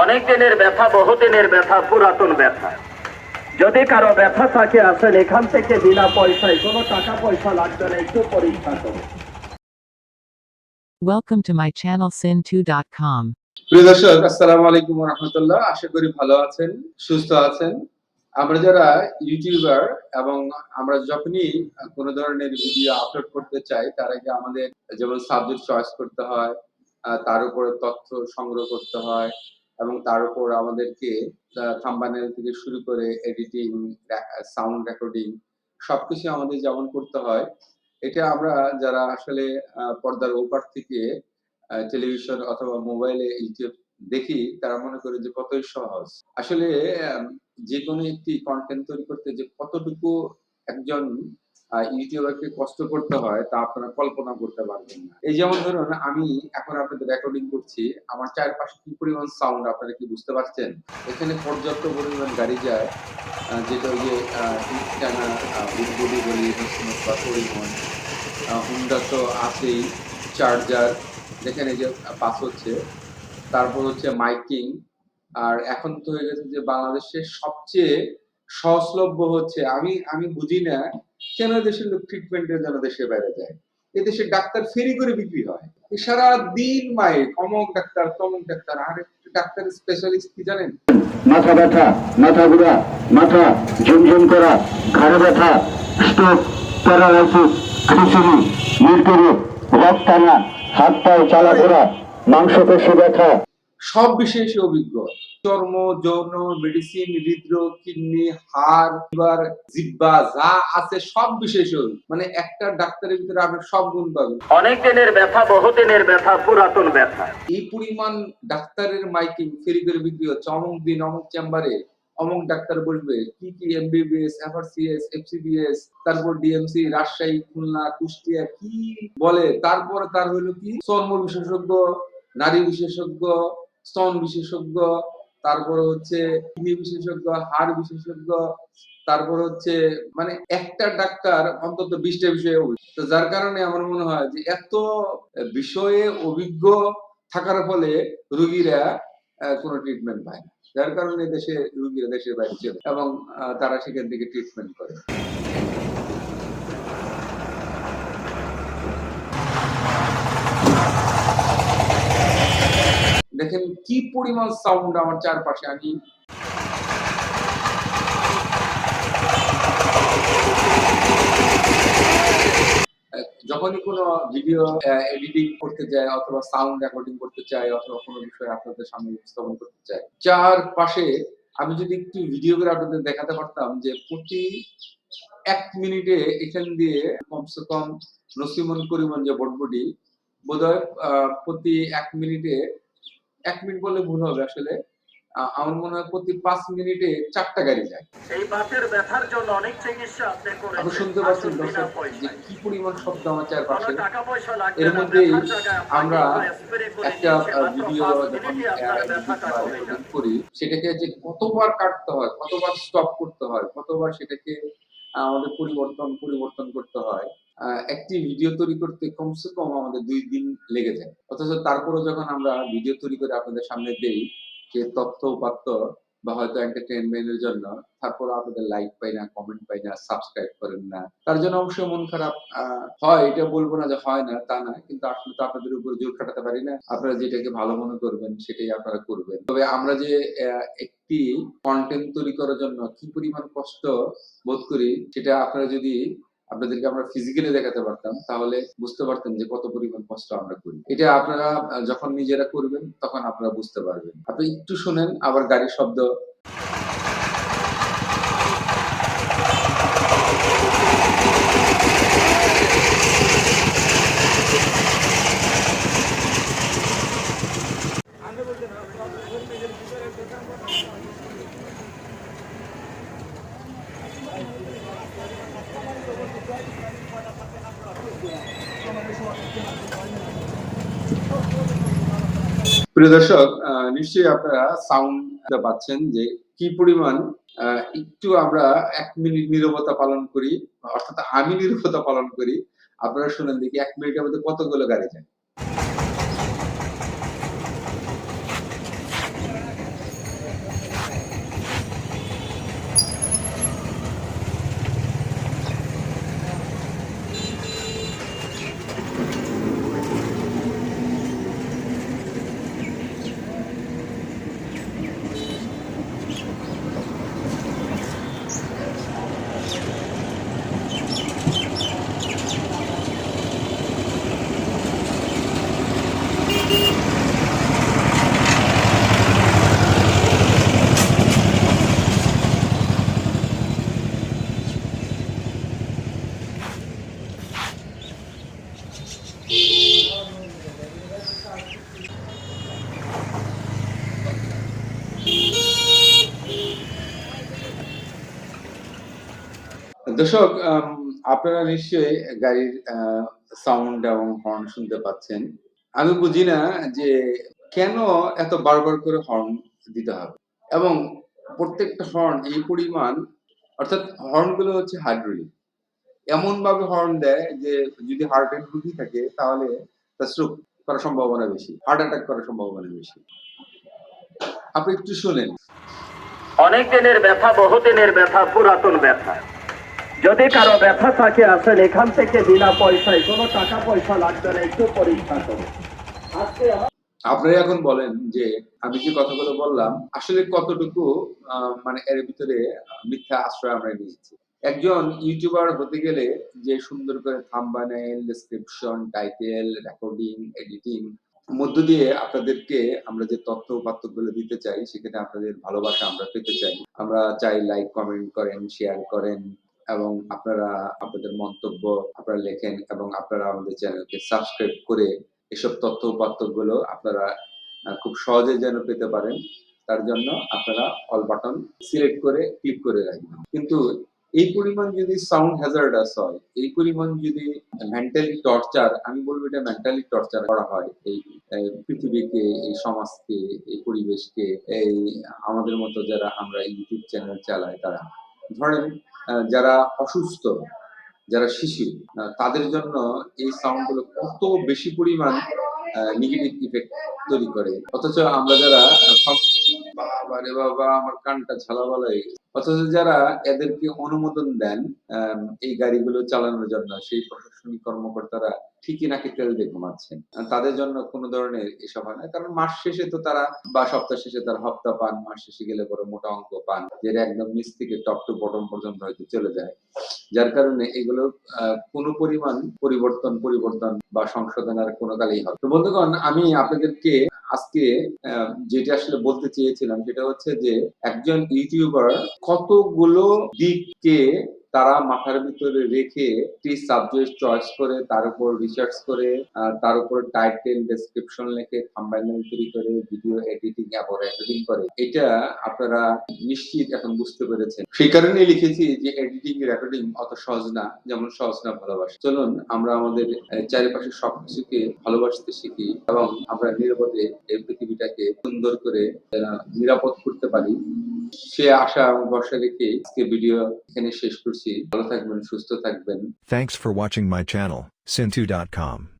অনেক দিনের ব্যথা বহুদিনের ব্যথা পুরাতন ব্যথা। যদি কারও ব্যথা থাকে আসেন এখান থেকে বিনা পয়সায় কোনো টাকা পয়সা লাগবে না একটু পরীক্ষা করুন। Welcome to my channel sin2.com. প্রিয় দর্শক আসসালামু আলাইকুম রহমতুল্লাহ আশা করি ভালো আছেন সুস্থ আছেন। আমরা যারা ইউটিউবার এবং আমরা যখনই কোনো ধরনের ভিডিও আপলোড করতে চাই তার আগে আমাদের যেমন সাবজেক্ট চয়েস করতে হয় তার উপরে তথ্য সংগ্রহ করতে হয় এবং তার উপর আমাদেরকে থাম্বানেল থেকে শুরু করে এডিটিং সাউন্ড রেকর্ডিং সবকিছু আমাদের যেমন করতে হয়। এটা আমরা যারা আসলে পর্দার ওপার থেকে টেলিভিশন অথবা মোবাইলে ইউটিউব দেখি, তারা মনে করে যে কতই সহজ। আসলে যে কোনো একটি কন্টেন্ট তৈরি করতে যে কতটুকু একজন ইউটিউবারকে কষ্ট করতে হয়, তা আপনারা কল্পনা করতে পারবেন না। এই যেমন ধরুন, আমি এখন আপনাদের রেকর্ডিং করছি, আমার চারপাশে কি পরিমাণ সাউন্ড আপনারা কি বুঝতে পারছেন? এখানে পর্যাপ্ত পরিমাণ গাড়ি যায় যেটা ওই যে টানা বলি বা পরিবহন হুন্ডা তো আছেই চার্জার এই যে পাস হচ্ছে। তারপর হচ্ছে মাইকিং আর এখন তো হয়ে গেছে যে বাংলাদেশের সবচেয়ে সহজলভ্য হচ্ছে, আমি আমি বুঝি না কেন দেশের লোক ট্রিটমেন্টের জন্য দেশে বাইরে যায়? এদেশে ডাক্তার ফেরি করে বিক্রি হয়। সারা দিন মাইক অমক ডাক্তার তমক ডাক্তার আর ডাক্তার স্পেশালিস্ট কি জানেন? মাথা ব্যথা মাথা ঘুরা মাথা ঝুমঝুম করা ঘাড়ে ব্যথা স্ট্রোক প্যারালাইসিস খিচুড়ি মিরকুরি রক টানা হাত পায়ে চলাফেরা মাংসপেশি ব্যথা। সব বিষয়ে সে অভিজ্ঞ। চর্ম যৌন মেডিসিন হৃদরোগ কিডনি হাড় লিভার জিব্বা যা আছে সব সে মানে একটা ডাক্তারের ভিতরে আপনি সব গুণ পাবেন। অনেক দিনের ব্যথা বহুদিনের ব্যথা পুরাতন ব্যথা। এই পরিমাণ ডাক্তারের মাইকিং ফেরি করে বিক্রি হচ্ছে অমুক দিন অমুক চেম্বারে। অমুক ডাক্তার বসবে কি কি এমবিবিএস এফআরসিএস এফসিবিএস তারপর ডিএমসি রাজশাহী খুলনা কুষ্টিয়া কি বলে। তারপর তার হলো কি? চর্ম বিশেষজ্ঞ নারী বিশেষজ্ঞ স্তন বিশেষজ্ঞ তারপরে হচ্ছে কিডনি বিশেষজ্ঞ, হাড় বিশেষজ্ঞ, তারপর হচ্ছে মানে একটা ডাক্তার অন্তত বিশটা বিষয়ে তো যার কারণে আমার মনে হয় যে এত বিষয়ে অভিজ্ঞ থাকার ফলে রুগীরা কোনো ট্রিটমেন্ট পায় না। যার কারণে দেশে রুগীরা দেশের বাইরে চলে এবং তারা সেখান থেকে ট্রিটমেন্ট করে। দেখেন কি পরিমাণ সাউন্ড আমার চারপাশে, আমি যখনই কোনো ভিডিও এডিটিং করতে যায় অথবা সাউন্ড রেকর্ডিং করতে চাই অথবা কোনো বিষয় আপনাদের সামনে উপস্থাপন করতে চাই, চারপাশে আমি যদি একটু ভিডিও করে আপনাদের দেখাতে পারতাম যে প্রতি এক মিনিটে এখান দিয়ে কমসে কম নসিমন করিমন যে বটবটি বোধহয় প্রতি এক মিনিটে এক মিনিট বললে ভুল হবে আসলে। আমার মনে হয় প্রতি পাঁচ মিনিটে চারটা গাড়ি যায়। এই বাতের ব্যথার জন্য অনেক চিকিৎসা আপনি করেছেন। আপনি শুনতে পাচ্ছেন দর্শক যে কি পরিমাণ শব্দ আমার চারপাশে। টাকা পয়সা লাগবে এর আপনাকে আমরা একটু ভিডিও যখন করি সেটাকে যে কতবার কাটতে হয় কতবার স্টপ করতে হয় কতবার সেটাকে আমাদের পরিবর্তন পরিবর্তন করতে হয় একটি ভিডিও তৈরি করতে কমসে কম আমাদের দুই দিন লেগে যায়। অথচ তারপরে যখন আমরা ভিডিও তৈরি করে আপনাদের সামনে দেই, যে তথ্য উপাত্ত বা হয়তো এন্টারটেনমেন্টের জন্য, তারপর আপনাদের লাইক পাই না কমেন্ট পাই না সাবস্ক্রাইব করেন না। তার জন্য অবশ্যই মন খারাপ হয়, এটা বলব না যে হয় না, তা না, কিন্তু আসলে তো আপনাদের উপর জোর খাটাতে পারি না। আপনারা যেটাকে ভালো মনে করবেন, সেটাই আপনারা করবেন। তবে আমরা যে একটি কন্টেন্ট তৈরি করার জন্য কি পরিমাণ কষ্ট বোধ করি, সেটা আপনারা যদি আপনাদেরকে আমরা ফিজিক্যালি দেখাতে পারতাম, তাহলে বুঝতে পারতাম যে কত পরিমাণ কষ্ট আমরা করি। এটা আপনারা যখন নিজেরা করবেন, তখন আপনারা বুঝতে পারবেন। আপনি একটু শুনেন, আবার গাড়ির শব্দ। প্রিয় দর্শক নিশ্চয়ই আপনারা সাউন্ড পাচ্ছেন যে কি পরিমাণ একটু আমরা এক মিনিট নিরবতা পালন করি, অর্থাৎ আমি নিরবতা পালন করি। আপনারা শুনেন দেখি এক মিনিটের মধ্যে কতগুলো গাড়ি যায়। দর্শক আপনারা নিশ্চয়ই গাড়ির সাউন্ড এবং হর্ন শুনতে পাচ্ছেন। আমি বুঝি না যে কেন এত বারবার করে হর্ন দিতে হবে। এবং প্রত্যেকটা হর্ন এই পরিমাণ, অর্থাৎ হর্নগুলো হচ্ছে হাইড্রোলিক এমন ভাবে হর্ন দেয় যে যদি হার্টের রুগী থাকে, তাহলে তার স্ট্রোক করার সম্ভাবনা বেশি হার্ট অ্যাটাক করার সম্ভাবনা বেশি। আপনি একটু শুনেন। অনেক দিনের ব্যথা বহুদিনের ব্যথা, পুরাতন ব্যথা। যদি কারও ব্যথা থাকে, আসেন এখান থেকে বিনা পয়সায়, কোনো টাকা পয়সা লাগবে না, একটু পরীক্ষা করুন। আজকে আপনারা এখন বলেন যে, আমি যে কথাগুলো বললাম, আসলে কতটুকু মানে এর ভিতরে মিথ্যা আশ্রয় আমরা নিয়েছি। একজন ইউটিউবার হতে গেলে যে সুন্দর করে thumbnail description title recording editing মধ্য দিয়ে আপনাদেরকে আমরা যে তথ্য উপাত্তগুলো দিতে চাই, সেখানে আপনাদের ভালোবাসা আমরা পেতে চাই। আমরা চাই লাইক কমেন্ট করেন শেয়ার করেন। এবং আপনারা আপনাদের মন্তব্য আপনারা লেখেন এবং আপনারা আমাদের চ্যানেলকে সাবস্ক্রাইব করে এসব তথ্য উপাত্তগুলো আপনারা খুব সহজে যেন পেতে পারেন। তার জন্য আপনারা অল বাটন সিলেক্ট করে ক্লিক করে রাখবেন। কিন্তু এই পরিমাণ যদি সাউন্ড হ্যাজার্ডাস হয়, এই পরিমাণ যদি মেন্টালি টর্চার আমি বলব এটা মেন্টালি টর্চার করা হয় এই পৃথিবীকে, এই সমাজকে, এই পরিবেশকে, এই আমাদের মতো যারা আমরা ইউটিউব চ্যানেল চালাই তারা। ধরেন যারা অসুস্থ, যারা শিশু তাদের জন্য এই সাউন্ডগুলো কত বেশি পরিমাণ নেগেটিভ ইফেক্ট তৈরি করে। অথচ আমরা যারা আহ, বাবা আমার কানটা ঝালাবালা হয়ে গেছে। অথচ যারা এদেরকে অনুমোদন দেন এই গাড়িগুলো চালানোর জন্য সেই প্রশাসনিক কর্মকর্তারা ঠিকই নাকি তেল দিয়ে ঘুমাচ্ছেন? আর তাদের জন্য কোনো ধরনের এসব হয় না। কারণ মাস শেষে তো তারা বা সপ্তাহ শেষে তার হপ্তা পান মাস শেষে গেলে পরে মোটা অঙ্ক পান যেটা একদম নিচ থেকে টপ টু বটম পর্যন্ত হয়তো চলে যায়। যার কারণে এগুলো কোনো পরিমাণ পরিবর্তন পরিবর্তন বা সংশোধনের কোনো কালেই হবে তো বন্ধুগণ আমি আপনাদেরকে আজকে যেটা আসলে বলতে চেয়েছিলাম সেটা হচ্ছে যে একজন ইউটিউবার কতগুলো দিককে তারা মাথার ভিতরে রেখে একটি সাবজেক্ট চয়েস করে, তার উপর রিসার্চ করে তার উপর টাইটেল ডেসক্রিপশন লিখে থাম্বনেল তৈরি করে ভিডিও এডিটিং এবং রেকর্ডিং করে। এটা আপনারা নিশ্চিত এখন বুঝতে পেরেছেন। সেই কারণেই লিখেছি যে এডিটিং রেকর্ডিং অত সহজ না, যেমন সহজ না ভালোবাসা। চলুন, আমরা আমাদের চারিপাশে সবকিছুকে ভালোবাসতে শিখি এবং আমরা নিরাপদে এই পৃথিবীটাকে সুন্দর করে নিরাপদ করতে পারি। সে আশা এবং ভরসা রেখে আজকে ভিডিও এখানে শেষ করছি ভালো থাকবেন সুস্থ থাকবেন Thanks for watching my channel, Sin2.com.